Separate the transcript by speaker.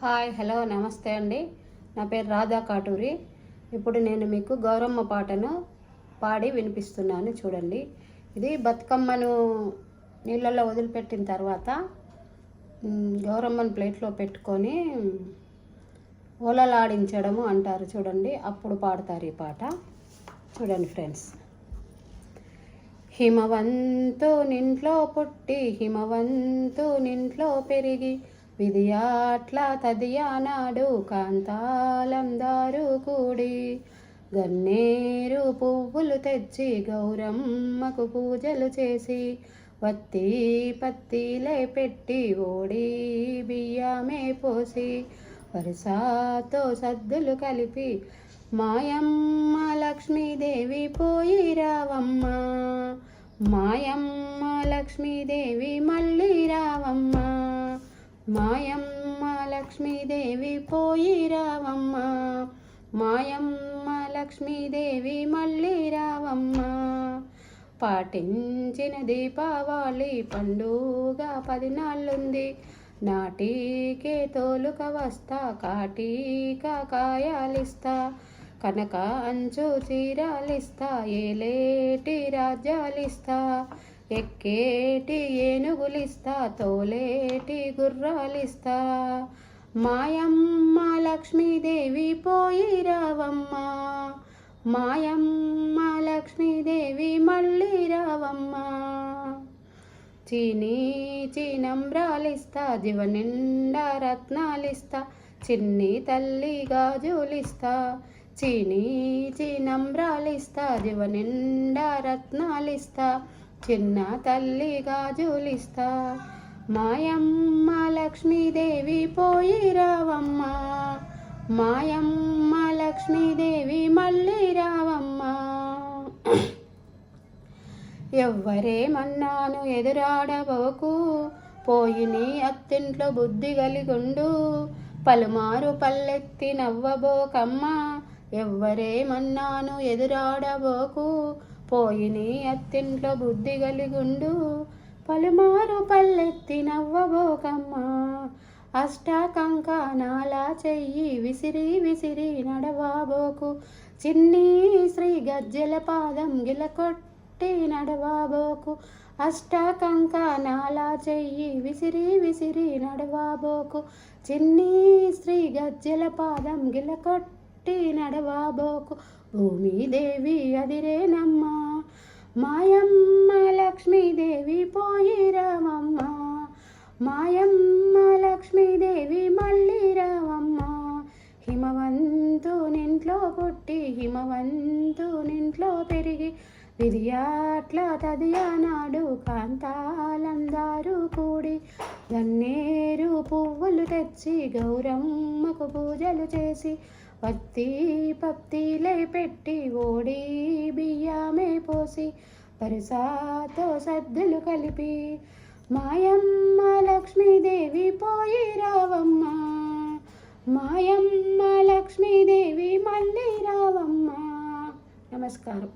Speaker 1: Hi hello నమస్తే అండి. నా పేరు రాధా కాటూరి. ఇప్పుడు నేను మీకు గౌరమ్మ పాటను పాడి వినిపిస్తున్నాను చూడండి. ఇది బతుకమ్మను నీళ్ళల్లో వదిలిపెట్టిన తర్వాత గౌరమ్మను ప్లేట్లో పెట్టుకొని ఓలలాడించడము అంటారు చూడండి. అప్పుడు పాడతారు ఈ పాట. చూడండి ఫ్రెండ్స్. హిమవంతు నింట్లో పుట్టి హిమవంతు నింట్లో పెరిగి విధియాట్ల తదియానాడు కాంతాలందారు కూడి. గన్నేరు పువ్వులు తెచ్చి గౌరమ్మకు పూజలు చేసి వత్తి పత్తిలే పెట్టి ఓడి బియ్యమే పోసి వరుసతో సద్దులు కలిపి మాయమ్మ లక్ష్మీదేవి పోయి రావమ్మ. మాయమ్మ లక్ష్మీదేవి మళ్ళీ రావమ్మ. మాయమ్మ లక్ష్మీదేవి పోయి రావమ్మ. మాయమ్మ లక్ష్మీదేవి మళ్ళీ రావమ్మ. పాటించిన దీపావళి పండుగ పదినాళ్ళుంది. నాటికే తోలుక వస్తా కాటీక కాయాలిస్తా. కనక అంచు చీరాలిస్తా ఏలేటి రాజ్యాలిస్తా. ఎక్కేటి ఏనుగులిస్తా తోలేటి గుర్రాలిస్తా. మాయమ్మ లక్ష్మీదేవి పోయి రావమ్మ. మాయమ్మ లక్ష్మీదేవి మళ్ళీ రావమ్మ. చీనీ చీనంబ్రాలిస్తా జీవ నిండా రత్నాలిస్తా చిన్ని తల్లి గాజులిస్తా. చీనీ చీనంబ్రాలిస్తా జీవ నిండా రత్నాలిస్తా. చిన్న తల్లిగా జూలిస్తా మాయమ్మ లక్ష్మీదేవి పోయి రావమ్మ. మాయమ్మ లక్ష్మీదేవి మళ్ళీ రావమ్మ. ఎవ్వరేమన్నాను ఎదురాడబోకు? పోయి నీ అత్తింట్లో బుద్ధి కలిగుండు. పలుమారు పల్లెత్తి నవ్వబోకమ్మ. ఎవ్వరేమన్నాను ఎదురాడబోకు? పోయి నీ అత్తింట్లో బుద్ధి కలిగుండు. పలుమారు పల్లెత్తి నవ్వబోకమ్మా. అష్ట చెయ్యి విసిరి విసిరి నడవాబోకు. చిన్ని శ్రీ గజ్జల పాదం గిలకొట్టి నడవాబోకు. అష్ట చెయ్యి విసిరి విసిరి నడవాబోకు. చిన్ని శ్రీ గజ్జల పాదం గిలకొట్టి నడవాబోకు. భూమిదేవి అదిరేనమ్మా మాయమ్మ లక్ష్మీదేవి పోయి రామమ్మ మాయమ్మ లక్ష్మీదేవి మళ్ళీ రావమ్మ. హిమవంతు నింట్లో పుట్టి హిమవంతు నింట్లో పెరిగి విధియాట్ల తదియానాడు కాంతాలందారు కూడి గన్నేరు పువ్వులు తెచ్చి గౌరమ్మకు పూజలు చేసి పత్తి పత్తిలే పెట్టి ఓడి బియ్యమే పోసి పరిసాతో సద్దులు కలిపి మాయమ్మ లక్ష్మీదేవి పోయి రావమ్మ. మాయమ్మ లక్ష్మీదేవి మళ్ళీ రావమ్మ. నమస్కారం.